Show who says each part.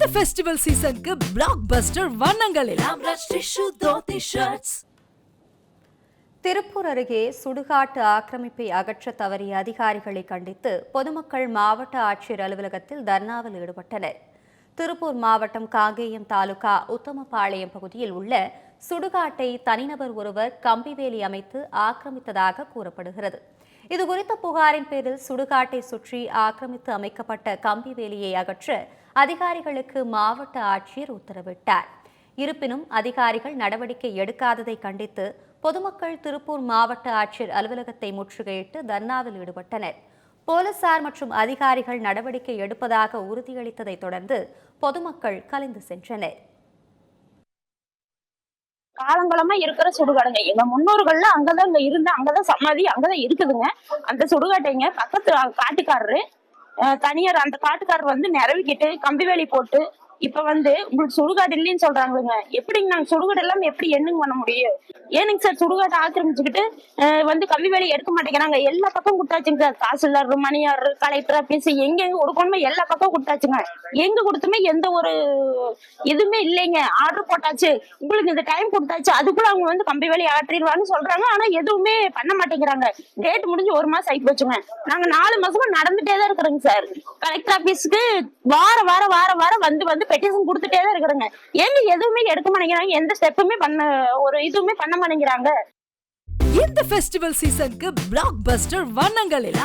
Speaker 1: இந்த ஃபெஸ்டிவல் சீசனுக்கு பிளாக் பஸ்டர் வண்ணங்களில்
Speaker 2: திருப்பூர் அருகே சுடுகாட்டு ஆக்கிரமிப்பை அகற்ற தவறிய அதிகாரிகளை கண்டித்து பொதுமக்கள் மாவட்ட ஆட்சியர் அலுவலகத்தில் தர்ணாவில் ஈடுபட்டனர். திருப்பூர் மாவட்டம் காங்கேயம் தாலுகா உத்தமபாளையம் பகுதியில் உள்ள சுடுகாட்டை தனிநபர் ஒருவர் கம்பிவேலி அமைத்து ஆக்கிரமித்ததாக கூறப்படுகிறது. இதுகுறித்த புகாரின் பேரில் சுடுகாட்டை சுற்றி ஆக்கிரமித்து அமைக்கப்பட்ட கம்பி வேலியை அகற்ற அதிகாரிகளுக்கு மாவட்ட ஆட்சியர் உத்தரவிட்டார். இருப்பினும் அதிகாரிகள் நடவடிக்கை எடுக்காததை கண்டித்து பொதுமக்கள் திருப்பூர் மாவட்ட ஆட்சியர் அலுவலகத்தை முற்றுகையிட்டு தர்ணாவில் ஈடுபட்டனர். போலீசார் மற்றும் அதிகாரிகள் நடவடிக்கை எடுப்பதாக உறுதியளித்ததை தொடர்ந்து பொதுமக்கள் கலைந்து சென்றனர்.
Speaker 3: காலங்காலமா இருக்கிற சுடுகாடுங்க. எங்க முன்னோர்கள்ல அங்கதான் இங்க இருந்து அங்கதான் சமாதி அங்கதான் இருக்குதுங்க. அந்த சுடுகாட்டைங்க பக்கத்து காட்டுக்காரரு தனியார் அந்த காட்டுக்காரர் வந்து நிரவிக்கிட்டு கம்பி வேலி போட்டு இப்ப வந்து உங்களுக்கு சுடுகாடு இல்லைன்னு சொல்றாங்களுங்க எப்படிங்க நாங்க சுடுகாடு எல்லாம் எப்படி என்னங்க பண்ண முடியும்? ஏனுங்க சார் சுடுகாட்டை ஆக்கிரமிச்சுக்கிட்டு வந்து கம்பி வேலி எடுக்க மாட்டேங்கிறாங்க. எல்லா பக்கம் கொடுத்தாச்சுங்க. சார் தாசில்தார் மணியார் கலெக்டர் ஆபீஸ் எங்க எங்க கொடுக்கணுமோ எல்லா பக்கம் கொடுத்தாச்சுங்க. எங்க கொடுத்துமே எந்த ஒரு எதுவுமே இல்லைங்க. ஆர்டர் போட்டாச்சு. உங்களுக்கு இந்த டைம் கொடுத்தாச்சு. அதுக்குள்ள அவங்க வந்து கம்பி வேலையை ஆற்றிடுவான்னு சொல்றாங்க. ஆனா எதுவுமே பண்ண மாட்டேங்கிறாங்க. டேட் முடிஞ்சு ஒரு மாசம் ஆகி போச்சுங்க. நாங்க நாலு மாசமா நடந்துட்டே தான் இருக்கிறோங்க சார். கலெக்டர் ஆபீஸ்க்கு வார வார வார வாரம் வந்து வந்து பெட்டிஷன் கொடுத்துட்டே தான் இருக்கிறோங்க. ஏங்க எதுவுமே எடுக்க மாட்டேங்கிறாங்க. எந்த ஸ்டெப்புமே பண்ண ஒரு இதுவுமே பண்ண மாட்டேங்கிறாங்க.
Speaker 1: இந்த ஃபெஸ்டிவல் சீசனுக்கு பிளாக் பஸ்டர் வண்ணங்களில்